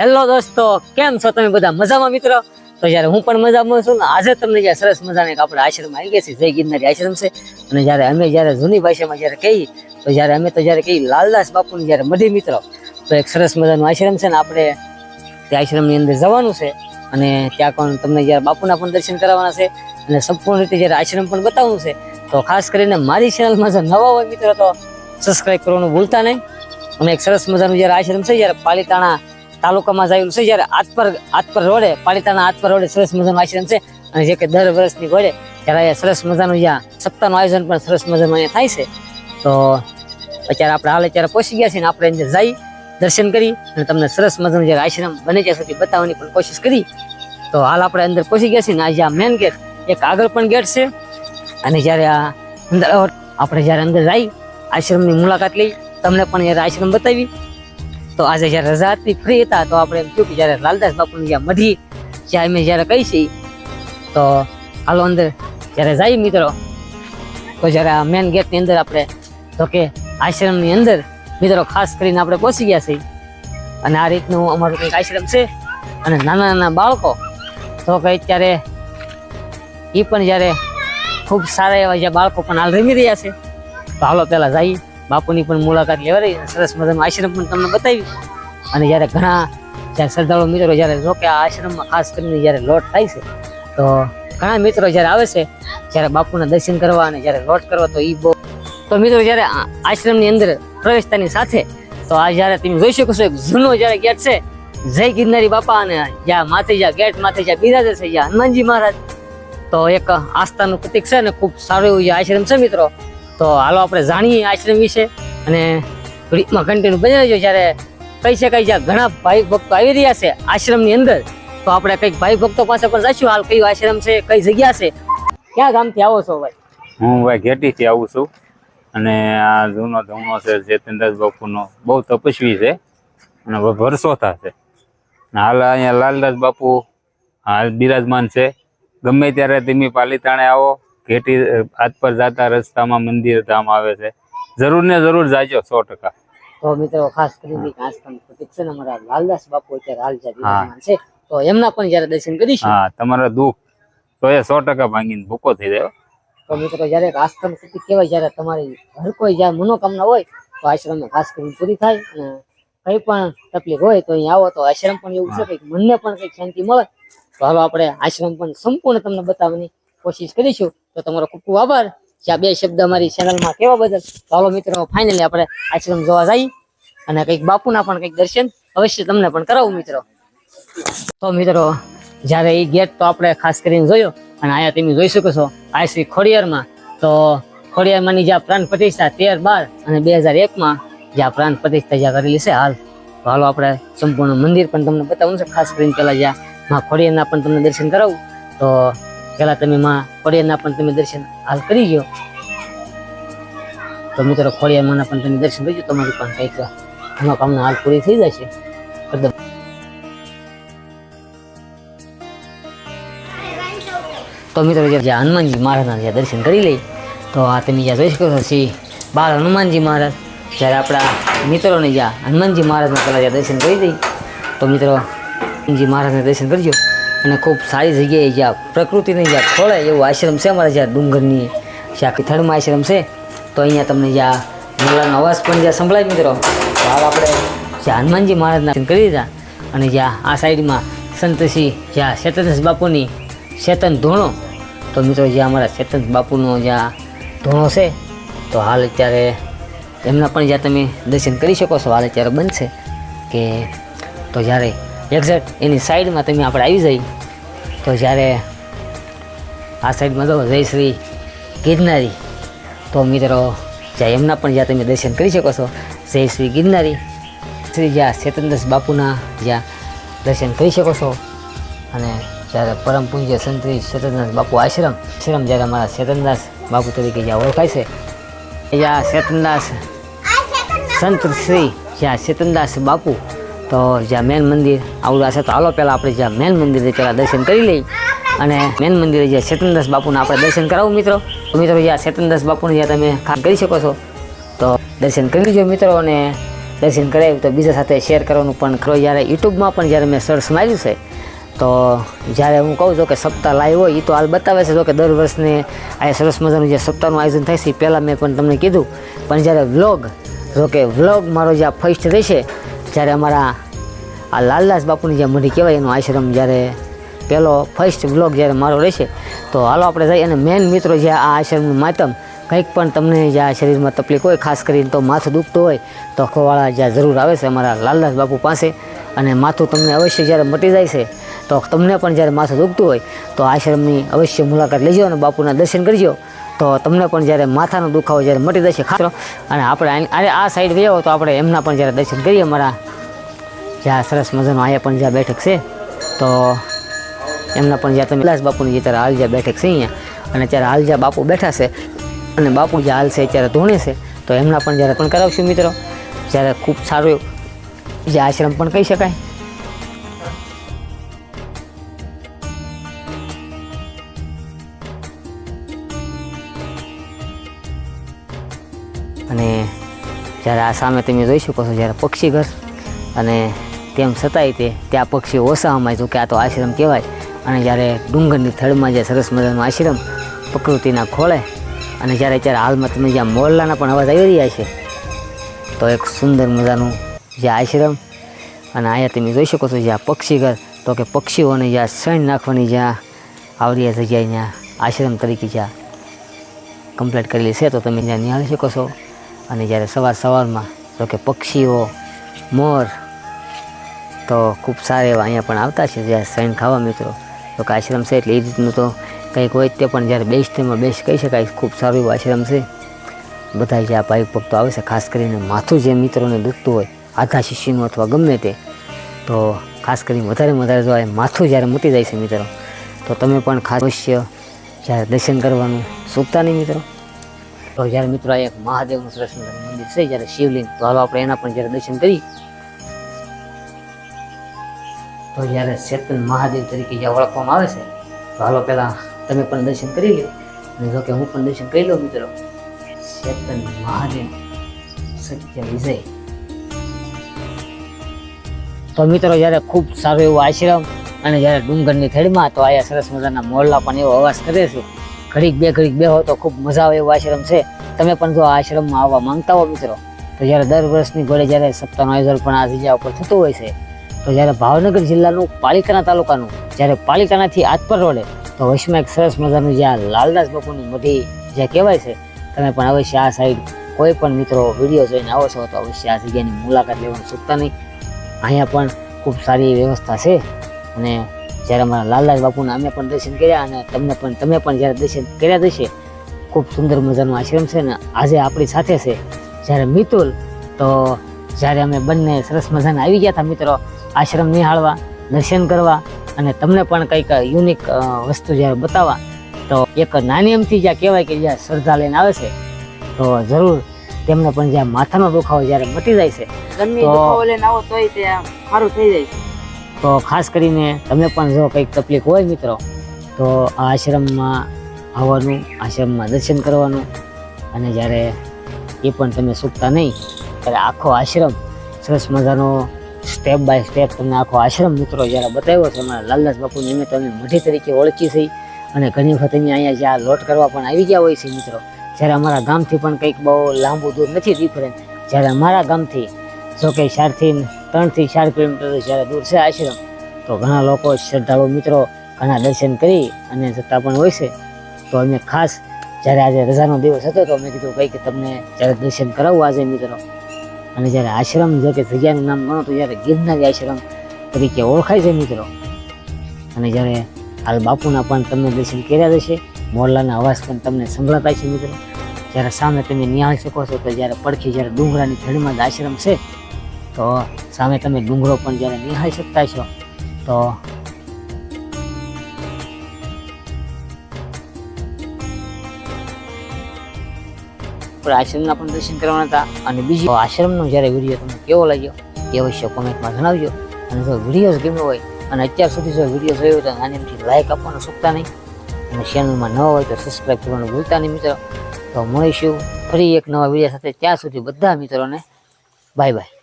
Hello દોસ્તો, કેમ છો તમે બધા? મજામાં મિત્રો? તો જ્યારે હું પણ મજામાં છું ને, આજે તમને જ્યારે સરસ મજાના આપણે આશ્રમ આવી ગયા છે જય ગિરનારી આશ્રમ છે. અને જ્યારે અમે જ્યારે જૂની ભાષામાં જ્યારે કહી તો જ્યારે અમે તો જ્યારે કહી લાલદાસ બાપુની જ્યારે મઢી મિત્રો, તો એક સરસ મજાનું આશ્રમ છે ને, આપણે તે આશ્રમની અંદર જવાનું છે. અને ત્યાં પણ તમને જ્યારે બાપુના પણ દર્શન કરાવવાના છે અને સંપૂર્ણ રીતે જ્યારે આશ્રમ પણ બતાવવાનું છે, તો ખાસ કરીને મારી ચેનલમાં જો નવા હોય મિત્રો, તો સબસ્ક્રાઇબ કરવાનું ભૂલતા નહીં. અને એક સરસ મજાનું જ્યારે આશ્રમ છે, જ્યારે પાલીતાણા તાલુકામાં જાયેલું છે. જ્યારે આતપર આતપર રોડે પાલિતાના આતપર રોડે સરસ મજાનું આશ્રમ છે. અને જે કે દર વર્ષની ઘોડે ત્યારે અહીંયા સરસ મજાનું જ્યાં સપ્તાહનું આયોજન પણ સરસ મજાનું અહીંયા થાય છે. તો અત્યારે આપણે હાલ અત્યારે પહોંચી ગયા છીએ ને આપણે અંદર જઈ દર્શન કરી અને તમને સરસ મજાનું જ્યારે આશ્રમ બને ત્યાં સુધી બતાવવાની પણ કોશિશ કરી. તો હાલ આપણે અંદર પહોંચી ગયા છીએ ને આ મેન ગેટ એક આગળ પણ ગેટ છે. અને જ્યારે આ અંદર આપણે જ્યારે અંદર જઈ આશ્રમની મુલાકાત લઈ, તમને પણ જ્યારે આશ્રમ બતાવી તો આજે જ્યારે રજા હતી ફ્રી હતા, તો આપણે એમ થયું કે જ્યારે લાલદાસ બાપુની જ્યાં મઢી, જ્યાં અમે જ્યારે કહી છીએ, તો હાલો અંદર જ્યારે જઈએ મિત્રો, તો જ્યારે આ મેન ગેટની અંદર આપણે, તો કે આશ્રમની અંદર, મિત્રો ખાસ કરીને આપણે પહોંચી ગયા છીએ. અને આ રીતનું અમારું કંઈક આશ્રમ છે. અને નાના નાના બાળકો, તો કે અત્યારે એ પણ જ્યારે ખૂબ સારા એવા જે બાળકો પણ હાલ રમી રહ્યા છે. તો હાલો પહેલાં જઈએ. બાપુની પણ મુલાકાત લેવાઈ સરસ મજાનો આશ્રમ પણ તમને બતાવી. અને જ્યારે ઘણા, જ્યારે શ્રદ્ધાળુ મિત્રો જ્યારે જો કે આ આશ્રમમાં ખાસ કરીને જ્યારે લોટ થાય છે, તો ઘણા મિત્રો જ્યારે આવે છે, જ્યારે બાપુના દર્શન કરવા અને જ્યારે લોટ કરવા, તો એ બહુ તો મિત્રો જ્યારે આશ્રમની અંદર પ્રવેશતાની સાથે, તો આ જ્યારે તમે જોઈ શકો છો, એક જૂનો જ્યારે ગેટ છે, જય ગિરનારી બાપા અને જ્યાં માથે જ્યાં ગેટ માથે જ્યાં બિરાજે છે જ્યાં હનુમાનજી મહારાજ, તો એક આસ્થાનું પ્રતિક છે ને ખૂબ સારું એવું જે આશ્રમ છે મિત્રો તો હાલો આપણે જાણીએ આશ્રમ વિશે. અને વિડીયોમાં કન્ટિન્યુ બની રહેજો. જ્યારે કહી શકાય જ્યાં ઘણા ભાઈ ભક્તો આવી રહ્યા છે આશ્રમની અંદર. તો આપણે કંઈક ભાઈ ભક્તો પાસે પણ જઈશું. હાલ કયું આશ્રમ છે, કઈ જગ્યા છે? ક્યાં ગામથી આવો છો ભાઈ? હું ભાઈ ઘેટીથી આવું છું. અને આ જૂનો ધૂનો છે ચેતનદાસ બાપુનો. બહુ તપસ્વી છે. અને વર્ષો થશે હાલ અહીંયા લાલદાસ બાપુ, હાલ બિરાજમાન છે. ગમે ત્યારે તમે પાલિતાણે આવો. ઘેટી હાથ પર જતા રસ્તામાં મંદિર ધામ આવે છે. જરૂર ને જરૂર જાજો સો ટકા. તો મિત્રો ખાસ કરીને ખાસ છે ને અમારા લાલદાસ બાપુ અત્યારે હાલ જ્યાં છે તો એમના પણ જયારે દર્શન કરીશું હા તમારા દુઃખ. તો એ સો ટકા ભાંગીને ભૂકો થઈ જાય તો મિત્રો જયારે આશ્રમ પ્રતીક કહેવાય જયારે તમારી હર કોઈ જ્યાં મનોકામના હોય તો આશ્રમ ખાસ કરીને પૂરી થાય અને કઈ પણ તકલીફ હોય તો અહીંયા આવો. તો આશ્રમ પણ એવું છે કે મનને પણ કંઈક શાંતિ મળે. તો હાલો આપણે આશ્રમ પણ સંપૂર્ણ તમને બતાવવાની કોશિશ કરીશું. તો તમારો ખૂબ ખૂબ આભાર. જે આ બે શબ્દ અમારી ચેનલમાં કેવા બદલ. ચાલો મિત્રો ફાઇનલી આપણે આશ્રમ જોવા જઈએ અને કંઈક બાપુના પણ કંઈક દર્શન અવશ્ય તમને પણ કરાવું મિત્રો. તો મિત્રો, જ્યારે એ ગેટ તો આપણે ખાસ કરીને જોયો અને અહીંયા તમે જોઈ શકો છો, આ શ્રી ખોડિયારમાં. તો ખોડિયારમાંની જ્યાં પ્રાણ પ્રતિષ્ઠા તેર બાર અને બે હજાર એકમાં જ્યાં પ્રાણ પ્રતિષ્ઠા જ્યાં કરેલી છે હાલ. તો હાલો આપણે સંપૂર્ણ મંદિર પણ તમને બતાવું છે ખાસ કરીને પેલા જ્યાં માં ખોડિયારના પણ તમને દર્શન કરાવું. તો પેલા તમે માં ખોડિયાના પણ તમે દર્શન હાલ કરી ગયો. તો મિત્રો, ખોડિયારમાંના પણ તમે દર્શન કરજો તમારી પણ કંઈક મનોકામના હાલ પૂરી થઈ જશે. તો મિત્રો, જે હનુમાનજી મહારાજના જે દર્શન કરી લઈ, તો આ તમે જ્યાં જોઈ શકો છો, શ્રી બાળ હનુમાનજી મહારાજ, જ્યારે આપણા મિત્રોને જ્યાં હનુમાનજી મહારાજના પહેલાં જ્યાં દર્શન કરી દઈ, તો મિત્રો, હનુમાનજી મહારાજને દર્શન કરજો. અને ખૂબ સારી જગ્યાએ જ્યાં પ્રકૃતિને જ્યાં ખોળે એવું આશ્રમ છે અમારા જ્યાં ડુંગરની, જ્યાં પિથળમાં આશ્રમ છે, તો અહીંયા તમને જ્યાં મોલાનો અવાજ પણ જ્યાં સંભળાય મિત્રો. તો આપણે જ્યાં હનુમાનજી મહારાજના કરી દીધા અને જ્યાં આ સાઈડમાં સંતસિંહ જ્યાં શેતનદાસ બાપુની ચેતન ધૂણો, તો મિત્રો જ્યાં અમારા ચેતન બાપુનો જ્યાં ધૂણો છે, તો હાલ અત્યારે એમના પણ જ્યાં તમે દર્શન કરી શકો છો, હાલ અત્યારે છે, કે તો જ્યારે એક્ઝેક્ટ એની સાઈડમાં તમે આપણે આવી જઈ તો જ્યારે આ સાઈડમાં જો જય શ્રી ગિરનારી. તો મિત્રો જ્યાં એમના પણ જ્યાં તમે દર્શન કરી શકો છો જય શ્રી ગિરનારી. શ્રી જ્યાં ચેતનદાસ બાપુના જ્યાં દર્શન કરી શકો છો. અને જ્યારે પરમ પૂજ્ય સંતરી ચેતનદાસ બાપુ આશ્રમ આશ્રમ જ્યારે અમારા ચેતનદાસ બાપુ તરીકે જ્યાં ઓળખાય છે એ જ્યાં ચેતનદાસ સંત શ્રી જ્યાં ચેતનદાસ બાપુ તો જ્યાં મેન મંદિર, આવું હશે તો હાલો પહેલાં આપણે જ્યાં મેન મંદિરે પહેલાં દર્શન કરી લઈ અને મેન મંદિરે જ્યાં શેતનદાસ બાપુના આપણે દર્શન કરાવું મિત્રો. મિત્રો જ્યાં શેતનદાસ બાપુને જ્યાં તમે ખાસ કરી શકો છો, તો દર્શન કરી લેજો મિત્રો અને દર્શન કરાવ્યું તો બીજા સાથે શેર કરવાનું પણ ખરો જ્યારે યુટ્યુબમાં પણ જ્યારે મેં સર્ચ માર્યું છે, તો જ્યારે હું કહું છું કે સપ્તાહ લાઈવ હોય એ તો હાલ બતાવે છે. તો કે દર વર્ષને આ સરસ મજાનું જે સપ્તાહનું આયોજન થાય છે પહેલાં મેં પણ તમને કીધું. પણ જ્યારે વ્લોગ જો કે વ્લોગ મારો જે ફર્સ્ટ રહેશે જ્યારે અમારા આ લાલદાસ બાપુની જે મઢી કહેવાય, એનો આશ્રમ જ્યારે પહેલો ફર્સ્ટ બ્લોગ જ્યારે મારો રહેશે, તો હાલો આપણે જઈએ. અને મેન મિત્રો જે આ આશ્રમનું માતમ, કંઈક પણ તમને જે આ શરીરમાં તકલીફ હોય, ખાસ કરીને તો માથું દુખતું હોય, તો ખોવાળા જ્યાં જરૂર આવે છે અમારા લાલદાસ બાપુ પાસે. અને માથું તમને અવશ્ય જ્યારે મટી જાય છે, તો તમને પણ જ્યારે માથું દુખતું હોય, તો આશ્રમની અવશ્ય મુલાકાત લેજો અને બાપુના દર્શન કરજો. તો તમને પણ જ્યારે માથાનો દુખાવો જ્યારે મટી જશે ખાતરો, અને આપણે અરે આ સાઈડ ગયા તો આપણે એમના પણ જ્યારે દર્શન કરીએ અમારા. જ્યાં સરસ મજાનો અહીંયા પણ જ્યાં બેઠક છે, તો એમના પણ જ્યાં તમે વિલાસ બાપુની જે ત્યારે હાલ બેઠક છે અહીંયા, અને ત્યારે હાલ બાપુ બેઠા છે, અને બાપુ જે હાલ છે ત્યારે ધોણે છે, તો એમના પણ જ્યારે પણ કરાવશું મિત્રો. જ્યારે ખૂબ સારું જે આશ્રમ પણ કહી શકાય. જ્યારે આ સામે તમે જોઈ શકો છો જ્યારે પક્ષી ઘર અને તેમ છતાંય તે ત્યાં પક્ષીઓ ઓછા અમાય જો કે આ તો આશ્રમ કહેવાય. અને જ્યારે ડુંગરની થડમાં જે સરસ મજાનો આશ્રમ પ્રકૃતિના ખોળે અને જ્યારે અત્યારે હાલમાં તમે જ્યાં મોરલાના પણ અવાજ આવી રહ્યા છે, તો એક સુંદર મજાનું જે આશ્રમ અને અહીંયા તમે જોઈ શકો છો જ્યાં પક્ષી ઘર, તો કે પક્ષીઓને જ્યાં શણ નાખવાની જ્યાં આવડી જગ્યાએ ત્યાં આશ્રમ તરીકે જ્યાં કમ્પ્લીટ કરેલી છે, તો તમે ત્યાં નિહાળી શકો છો. અને જ્યારે સવાર સવારમાં તો કે પક્ષીઓ, મોર, તો ખૂબ સારા એવા અહીંયા પણ આવતા છે જ્યારે સૈન ખાવા મિત્રો. તો કે આશ્રમ છે એટલે એ રીતનું તો કંઈક હોય તે, પણ જ્યારે બેસ્ટ તેમાં બેસ્ટ કહી શકાય, ખૂબ સારું એવું આશ્રમ છે. બધા જે આ ભાઈ ભક્તો આવે છે, ખાસ કરીને માથું જે મિત્રોને દુખતું હોય, આધા શિષ્યનું અથવા ગમે તે, તો ખાસ કરીને વધારે વધારે જો માથું જ્યારે મૂટી જાય છે મિત્રો, તો તમે પણ ખાસ અવશ્ય જ્યારે દર્શન કરવાનું ચૂકતા નહીં મિત્રો. તો જ્યારે મિત્રો એક મહાદેવનું સરસ મંદિર છે, જ્યારે શિવલિંગ, તો હાલો આપણે એના પણ જ્યારે દર્શન કરી તો જ્યારે ચેતન મહાદેવ તરીકે જે ઓળખવામાં આવે છે, તો હાલો પહેલાં તમે પણ દર્શન કરી લો. અને જો કે હું પણ દર્શન કરી લઉં મિત્રો. ચેતન મહાદેવ, સત્ય વિજય. તો મિત્રો જ્યારે ખૂબ સારું એવું આશ્રમ અને જ્યારે ડુંગરની થડીમાં તો આયા સરસ મજાના મોરલા પણ એવો અવાજ કરે છે. ઘડીક બે ઘડીક બે હો તો ખૂબ મજા આવે એવો આશ્રમ છે. તમે પણ જો આશ્રમમાં આવવા માંગતા હો મિત્રો, તો જ્યારે દર વર્ષની ઘોડે જ્યારે સપ્તાહનું આયોજન પણ આ જગ્યા ઉપર થતું હોય છે, તો જ્યારે ભાવનગર જિલ્લાનું પાલિકાના તાલુકાનું, જ્યારે પાલિકાનાથી આતપર રોડે, તો વચમાં એક સરસ મજાનું જ્યાં લાલદાસ બાપુની મોટી જે કહેવાય છે, તમે પણ અવશ્ય આ સાઈડ કોઈ પણ મિત્રો વીડિયો જોઈને આવો છો, તો અવશ્ય આ જગ્યાની મુલાકાત લેવાનું ચૂકતા નહીં. અહીંયા પણ ખૂબ સારી વ્યવસ્થા છે અને જ્યારે અમારા લાલદાસ બાપુના અમે પણ દર્શન કર્યા અને તમને પણ તમે પણ જ્યારે દર્શન કર્યા હશે ખૂબ સુંદર મજાનો આશ્રમ છે ને આજે આપણી સાથે છે જ્યારે મિતુલ તો જ્યારે અમે બંને સરસ મજાને આવી ગયા હતા મિત્રો આશ્રમ નિહાળવા દર્શન કરવા અને તમને પણ કંઈક યુનિક વસ્તુ જ્યારે બતાવવા તો એક નાની એમથી જ્યાં કહેવાય કે જ્યાં શ્રદ્ધા લઈને આવે છે તો જરૂર તેમને પણ જ્યાં માથાનો દુખાવો જ્યારે મટી જાય છે તો- લઈને આવો તોય તે સારું થઈ જાય છે. તો ખાસ કરીને તમે પણ જો કંઈક તકલીફ હોય મિત્રો, તો આ આશ્રમમાં આવવાનું, આશ્રમમાં દર્શન કરવાનું અને જ્યારે એ પણ તમે સૂકતા નહીં, ત્યારે આખો આશ્રમ સરસ મજાનો સ્ટેપ બાય સ્ટેપ તમને આખો આશ્રમ મિત્રો જ્યારે બતાવ્યો છે, અમારા લાલદાસ બાપુ નિમિત્તે અમે મઢી તરીકે ઓળખી છે અને ઘણી વખત અમે અહીંયા જ્યાં લોટ કરવા પણ આવી ગયા હોય છે મિત્રો. જ્યારે અમારા ગામથી પણ કંઈક બહુ લાંબુ દૂર નથી ડિફરન્ટ જ્યારે અમારા ગામથી જો કે ચારથી ત્રણથી ચાર કિલોમીટર જ્યારે દૂર છે આશ્રમ, તો ઘણા લોકો શ્રદ્ધાળુ મિત્રો ઘણા દર્શન કરી અને જતા પણ હોય છે. તો અમે ખાસ જ્યારે આજે રજાનો દિવસ હતો, તો મેં કીધું કંઈક તમને જ્યારે દર્શન કરાવવું આજે મિત્રો. અને જ્યારે આશ્રમ જો કે જગ્યાનું નામ ગણો તો જ્યારે ગિરનારી આશ્રમ તરીકે ઓળખાય છે મિત્રો. અને જ્યારે હાલ બાપુના પણ તમને દર્શન કર્યા જશે, મોરલાના અવાજ પણ તમને સંભળાતા છે મિત્રો. જ્યારે સામે તમે નિહાળી શકો છો, તો જ્યારે પડખી, જ્યારે ડુંગરાની થડીમાં જ આશ્રમ છે તો સામે તમે ડુંગરો પણ જ્યારે નિહાળી શકતા છો, તો આશ્રમના પણ દર્શન કરવાના હતા. અને બીજો આશ્રમનો જ્યારે વીડિયો તમને કેવો લાગ્યો એ અવશ્ય કોમેન્ટમાં જણાવજો. અને જો વીડિયો ગમ્યો હોય, અને અત્યાર સુધી જો વીડિયો જોયો તો નાનીથી લાઇક આપવાનું ચૂકતા નહીં. અને ચેનલમાં ન હોય તો સબસ્ક્રાઈબ કરવાનું ભૂલતા નહીં મિત્રો. તો મળીશું ફરી એક નવા વીડિયો સાથે. ત્યાં સુધી બધા મિત્રોને બાય બાય